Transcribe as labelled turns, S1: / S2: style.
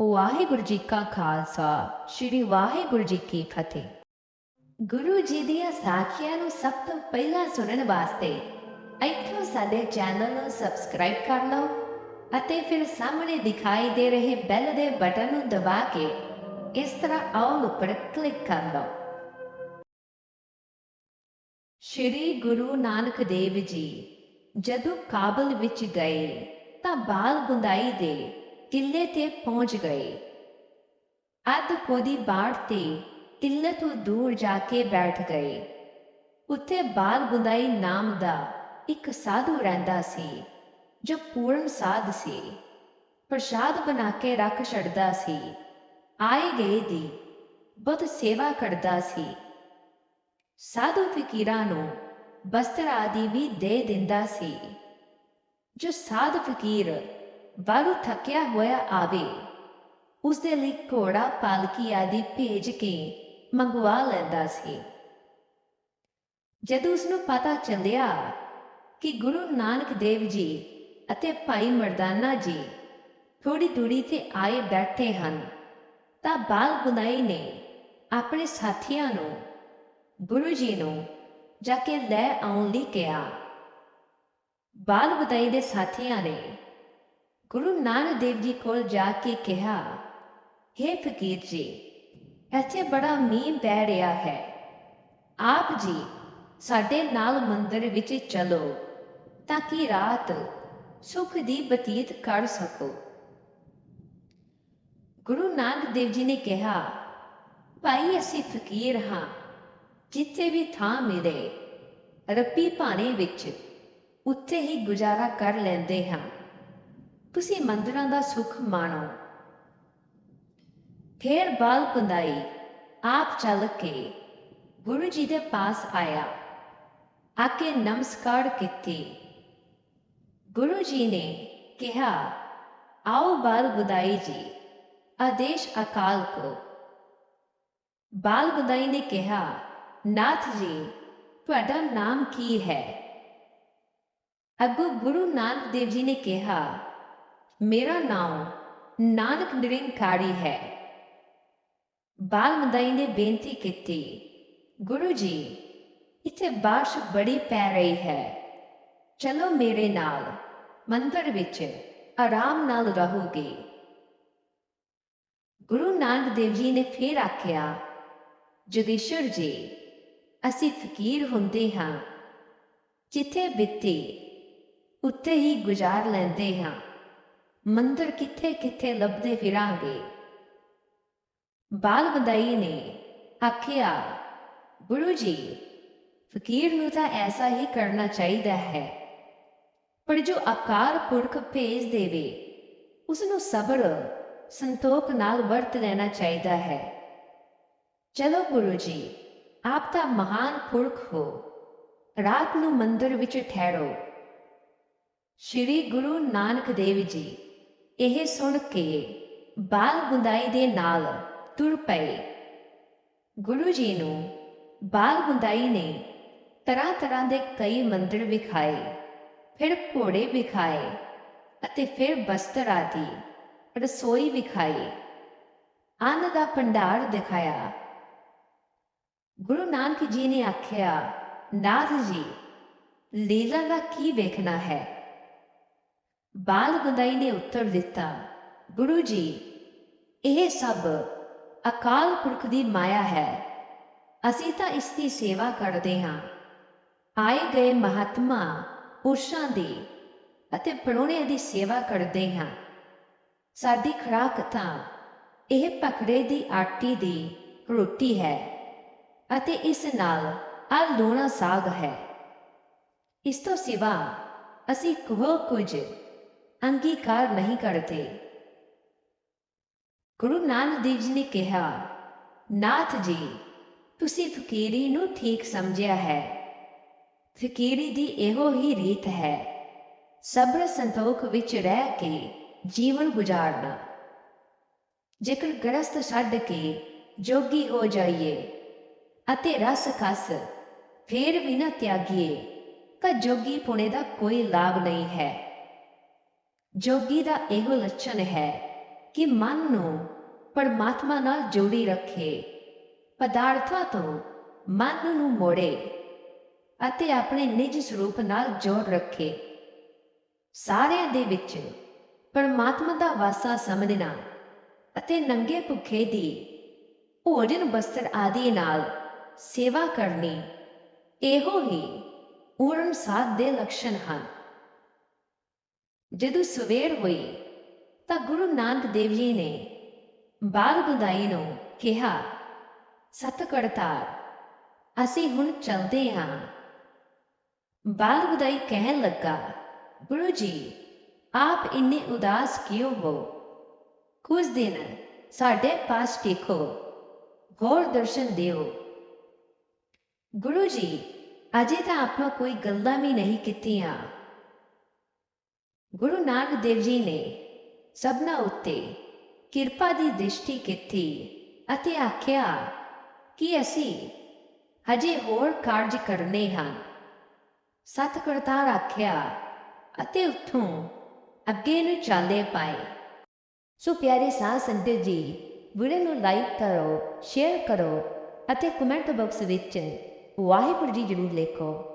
S1: ਵਾਹਿਗੁਰੂ ਜੀ ਕਾ ਖਾਲਸਾ, ਸ੍ਰੀ ਵਾਹਿਗੁਰੂ ਜੀ ਕੀ ਫਤਿਹ। ਗੁਰੂ ਜੀ ਦੀਆਂ ਸਾਖੀਆਂ ਨੂੰ ਸਭ ਤੋਂ ਪਹਿਲਾਂ ਸੁਣਨ ਵਾਸਤੇ ਇੱਥੋਂ ਸਾਡੇ ਚੈਨਲ ਨੂੰ ਸਬਸਕ੍ਰਾਈਬ ਕਰ ਲਓ ਅਤੇ ਫਿਰ ਸਾਹਮਣੇ ਦਿਖਾਈ ਦੇ ਰਹੇ ਬੈਲ ਦੇ ਬਟਨ ਨੂੰ ਦਬਾ ਕੇ ਇਸ ਤਰ੍ਹਾਂ ਆਲ ਉੱਪਰ ਕਲਿੱਕ ਕਰ ਲਓ। ਸ਼੍ਰੀ ਗੁਰੂ ਨਾਨਕ ਦੇਵ ਜੀ, ਜਦੋਂ ਕਾਬਲ ਵਿੱਚ ਗਏ ਤਾਂ ਬਾਲ ਗੁੰਦਾਈ ਦੇ ਕਿੱਲੇ ਤੇ ਪਹੁੰਚ ਗਏ। ਅੱਧ ਕੋਦੀ ਬਾੜ ਤੇ ਕਿੱਲੇ ਤੋਂ ਦੂਰ ਜਾ ਕੇ ਬੈਠ ਗਏ। ਉੱਥੇ ਬਾਲ ਗੁੰਦਾਈ ਨਾਮ ਦਾ ਇੱਕ ਸਾਧੂ ਰਹਿੰਦਾ ਸੀ, ਜੋ ਪੂਰਨ ਸਾਧ ਸੀ। ਪ੍ਰਸ਼ਾਦ ਬਣਾ ਕੇ ਰੱਖ ਛੱਡਦਾ ਸੀ। ਆਏ ਗਏ ਦੀ ਬਹੁਤ ਸੇਵਾ ਕਰਦਾ ਸੀ। ਸਾਧੂ ਫਕੀਰਾਂ ਨੂੰ ਬਸਤਰ ਆਦਿ ਵੀ ਦੇ ਦਿੰਦਾ ਸੀ। ਜੋ ਸਾਧ ਫਕੀਰ ਬਾਹਰੋਂ ਥੱਕਿਆ ਹੋਇਆ ਆਵੇ। ਉਸ ਦੇ ਲਈ ਘੋੜਾ, ਪਾਲਕੀ ਆਦਿ ਭੇਜ ਕੇ ਮੰਗਵਾ ਲੈਂਦਾ ਸੀ। ਜਦੋਂ ਉਸ ਨੂੰ ਪਤਾ ਚੱਲਿਆ ਕਿ ਗੁਰੂ ਨਾਨਕ ਦੇਵ ਜੀ ਅਤੇ ਭਾਈ ਮਰਦਾਨਾ ਜੀ ਥੋੜੀ ਦੂਰੀ ਤੇ ਆਏ ਬੈਠੇ ਹਨ, ਤਾਂ ਬਾਲ ਗੁਨਾਈ ਨੇ ਆਪਣੇ ਸਾਥੀਆਂ ਨੂੰ, ਗੁਰੂ ਜੀ ਨੂੰ ਜਾ ਕੇ ਲੈ ਆਉਣ ਲਈ ਕਿਹਾ। ਬਾਲ ਬੁਦਾਈ ਦੇ ਸਾਥੀਆਂ ਨੇ ਗੁਰੂ ਨਾਨਕ ਦੇਵ ਜੀ ਕੋਲ ਜਾ ਕੇ ਕਿਹਾ हे ਫਕੀਰ ਜੀ, ਇੱਥੇ ਬੜਾ ਮੀਂਹ ਪੈ ਰਿਹਾ ਹੈ। ਆਪ ਜੀ ਸਾਡੇ ਨਾਲ ਮੰਦਰ ਵਿੱਚ ਚਲੋ, ਤਾਂ ਕਿ ਰਾਤ ਸੁਖ ਦੀ ਬਤੀਤ ਕਰ ਸਕੋ। ਗੁਰੂ ਨਾਨਕ ਦੇਵ ਜੀ ਨੇ ਕਿਹਾ, ਭਾਈ, ਅਸੀਂ ਫਕੀਰ ਹਾਂ। ਜਿੱਥੇ ਵੀ ਥਾਂ ਮਿਲੇ ਰੱਬੀ ਭਾਣੇ ਵਿੱਚ ਉੱਥੇ ਹੀ ਗੁਜ਼ਾਰਾ ਕਰ ਲੈਂਦੇ ਹਾਂ। ਤੁਸੀਂ ਮੰਦਰਾਂ ਦਾ ਸੁਖ ਮਾਣੋ ਫੇਰ ਬਾਲ ਕੁੰਦਾਈ ਆਪ ਚੱਲ ਕੇ ਗੁਰੂ ਜੀ ਦੇ ਪਾਸ ਆਇਆ ਆਕੇ ਨਮਸਕਾਰ ਕੀਤੀ ਗੁਰੂ ਜੀ ਨੇ ਕਿਹਾ ਆਓ ਬਾਲ ਬੁਦਾਈ ਜੀ ਆਦੇਸ਼ ਅਕਾਲ ਕੋ ਬਾਲ ਬੁਦਾਈ ਨੇ ਕਿਹਾ ਨਾਥ ਜੀ ਤੁਹਾਡਾ ਨਾਮ ਕੀ ਹੈ ਅੱਗੋਂ ਗੁਰੂ ਨਾਨਕ ਦੇਵ ਜੀ ਨੇ ਕਿਹਾ ਮੇਰਾ ਨਾਮ ਨਾਨਕ ਨਿਰੰਕਾਰੀ ਹੈ। ਬਾਲ ਮਦਾਈ ਨੇ ਬੇਨਤੀ ਕੀਤੀ, ਗੁਰੂ ਜੀ, ਇੱਥੇ ਬਾਰਿਸ਼ ਬੜੀ ਪੈ ਰਹੀ ਹੈ। ਚਲੋ ਮੇਰੇ ਨਾਲ, ਮੰਦਰ ਵਿੱਚ ਆਰਾਮ ਨਾਲ ਰਹੋਗੇ। ਗੁਰੂ ਨਾਨਕ ਦੇਵ ਜੀ ਨੇ ਫਿਰ ਆਖਿਆ ਜਗੀਸ਼ਰ ਜੀ, ਅਸੀਂ ਫਕੀਰ ਹੁੰਦੇ ਹਾਂ। ਜਿੱਥੇ ਬਿੱਤੀ, ਉੱਥੇ ਹੀ ਗੁਜ਼ਾਰ ਲੈਂਦੇ ਹਾਂ। ਮੰਦਰ ਕਿੱਥੇ ਕਿੱਥੇ ਲੱਭਦੇ ਫਿਰਾਂਗੇ? ਬਾਲ ਬਦਾਈ ਨੇ ਆਖਿਆ, ਗੁਰੂ ਜੀ, ਫਕੀਰ ਨੂੰ ਤਾਂ ਐਸਾ ਹੀ ਕਰਨਾ ਚਾਹੀਦਾ ਹੈ। ਪਰ ਜੋ ਆਕਾਰ ਪੁਰਖ ਭੇਜ ਦੇਵੇ ਉਸ ਨੂੰ ਸਬਰ, ਸੰਤੋਖ ਨਾਲ ਵਰਤ ਲੈਣਾ ਚਾਹੀਦਾ ਹੈ। ਚਲੋ ਗੁਰੂ ਜੀ, ਆਪ ਤਾਂ ਮਹਾਨ ਪੁਰਖ ਹੋ। ਰਾਤ ਨੂੰ ਮੰਦਰ ਵਿੱਚ ਠਹਿਰੋ। ਸ਼੍ਰੀ ਗੁਰੂ ਨਾਨਕ ਦੇਵ ਜੀ ਇਹ ਸੁਣ ਕੇ ਬਾਲ ਗੁੰਦਾਈ ਦੇ ਨਾਲ ਤੁਰ ਪਏ। ਗੁਰੂ ਜੀ ਨੂੰ ਬਾਲ ਗੁੰਦਾਈ ਨੇ ਤਰ੍ਹਾਂ ਤਰ੍ਹਾਂ ਦੇ ਕਈ ਮੰਦਰ ਵਿਖਾਏ, ਫਿਰ ਘੋੜੇ ਵਿਖਾਏ ਅਤੇ ਫਿਰ ਬਸਤਰ ਆਦਿ, ਰਸੋਈ ਵਿਖਾਈ। ਅੰਨ ਦਾ ਭੰਡਾਰ ਦਿਖਾਇਆ। ਗੁਰੂ ਨਾਨਕ ਜੀ ਨੇ ਆਖਿਆ, ਨਾਥ ਜੀ, ਲੀਲਾ ਦਾ ਕੀ ਵੇਖਣਾ ਹੈ? ਬਾਲ ਗੁੰਦਾਈ ਨੇ ਉੱਤਰ ਦਿੱਤਾ ਗੁਰੂ ਜੀ ਇਹ ਸਭ ਅਕਾਲ ਪੁਰਖ ਦੀ ਮਾਇਆ ਹੈ। ਅਸੀਂ ਤਾਂ ਇਸ ਦੀ ਸੇਵਾ ਕਰਦੇ ਹਾਂ। ਆਏ ਗਏ ਮਹਾਤਮਾ ਪੁਰਸ਼ਾਂ ਦੀ ਅਤੇ ਪਰੋਣਿਆਂ ਦੀ ਸੇਵਾ ਕਰਦੇ ਹਾਂ। ਸਾਡੀ ਖੁਰਾਕ ਤਾਂ ਇਹ ਪਕੜੇ ਦੀ ਆਟੀ ਦੀ ਰੋਟੀ ਹੈ ਅਤੇ ਇਸ ਨਾਲ ਆ ਲੂਣਾ ਸਾਗ ਹੈ। ਇਸ ਤੋਂ ਸਿਵਾ ਅਸੀਂ ਕੋਹ ਕੁਝ ਅੰਗੀਕਾਰ ਨਹੀਂ ਕਰਦੇ। ਗੁਰੂ ਨਾਨਕ ਦੇਵ ਜੀ ਨੇ ਕਿਹਾ, ਨਾਥ ਜੀ, ਤੁਸੀਂ ਫਕੀਰੀ ਨੂੰ ਠੀਕ ਸਮਝਿਆ ਹੈ। ਫਕੀਰੀ ਦੀ ਇਹੋ ਹੀ ਰੀਤ ਹੈ, ਸਬਰ ਸੰਤੋਖ ਵਿੱਚ ਰਹਿ ਕੇ ਜੀਵਨ ਗੁਜ਼ਾਰਨਾ। ਜੇਕਰ ਗ੍ਰਸਤ ਛੱਡ ਕੇ ਜੋਗੀ ਹੋ ਜਾਈਏ ਅਤੇ ਰਸ ਖਸ ਫੇਰ ਵੀ ਨਾ ਤਿਆਗੀਏ, ਤਾਂ ਜੋਗੀ ਪੁਣੇ ਦਾ ਕੋਈ ਲਾਭ ਨਹੀਂ ਹੈ। ਜੋਗੀ ਦਾ ਇਹੋ ਲੱਛਣ ਹੈ ਕਿ ਮਨ ਨੂੰ ਪਰਮਾਤਮਾ ਨਾਲ ਜੋੜੀ ਰੱਖੇ, ਪਦਾਰਥਾਂ ਤੋਂ ਮਨ ਨੂੰ ਮੋੜੇ ਅਤੇ ਆਪਣੇ ਨਿਜ ਸਰੂਪ ਨਾਲ ਜੋੜ ਰੱਖੇ। ਸਾਰਿਆਂ ਦੇ ਵਿੱਚ ਪਰਮਾਤਮਾ ਦਾ ਵਾਸਾ ਸਮਝਣਾ ਅਤੇ ਨੰਗੇ ਭੁੱਖੇ ਦੀ ਭੋਜਨ ਬਸਤਰ ਆਦਿ ਨਾਲ ਸੇਵਾ ਕਰਨੀ ਇਹੋ ਹੀ ਪੂਰਨ ਸਾਧ ਦੇ ਲੱਛਣ ਹਨ। ਜਦੋਂ ਸਵੇਰ ਹੋਈ ਤਾਂ ਗੁਰੂ ਨਾਨਕ ਦੇਵ ਜੀ ਨੇ ਬਾਲ ਗੁਦਾਈ ਨੂੰ ਕਿਹਾ ਸਤ ਕਰਤਾਰ ਅਸੀਂ ਹੁਣ ਚਲਦੇ ਹਾਂ। ਬਾਲ ਗੁਦਾਈ ਕਹਿਣ ਲੱਗਾ, ਗੁਰੂ ਜੀ, ਆਪ ਇੰਨੇ ਉਦਾਸ ਕਿਉਂ ਹੋ? ਕੁਝ ਦਿਨ ਸਾਡੇ ਪਾਸ ਟਿਕੋ ਹੋਰ ਦਰਸ਼ਨ ਦਿਓ। ਗੁਰੂ ਜੀ, ਅਜੇ ਤਾਂ ਆਪਾਂ ਕੋਈ ਗੱਲਾਂ ਵੀ ਨਹੀਂ ਕੀਤੀਆਂ। ਗੁਰੂ ਨਾਨਕ ਦੇਵ ਜੀ ਨੇ ਸਭਨਾ ਉੱਤੇ ਕਿਰਪਾ ਦੀ ਦ੍ਰਿਸ਼ਟੀ ਕੀਤੀ ਅਤੇ ਆਖਿਆ, ਕਿ ਅਸੀਂ ਹਜੇ ਹੋਰ ਕਾਰਜ ਕਰਨੇ ਹਨ ਸਤ ਕਰਤਾਰ ਆਖਿਆ, ਅਤੇ ਉੱਥੋਂ ਅੱਗੇ ਨੂੰ ਚਾਲੇ ਪਾਏ। ਸੋ ਪਿਆਰੇ ਸਾਧ ਸੰਗਤ ਜੀ ਵੀਡੀਓ ਨੂੰ ਲਾਈਕ ਕਰੋ ਸ਼ੇਅਰ ਕਰੋ ਅਤੇ ਕਮੈਂਟ ਬਾਕਸ ਵਿੱਚ ਵਾਹਿਗੁਰੂ ਜੀ ਜ਼ਰੂਰ ਲਿਖੋ।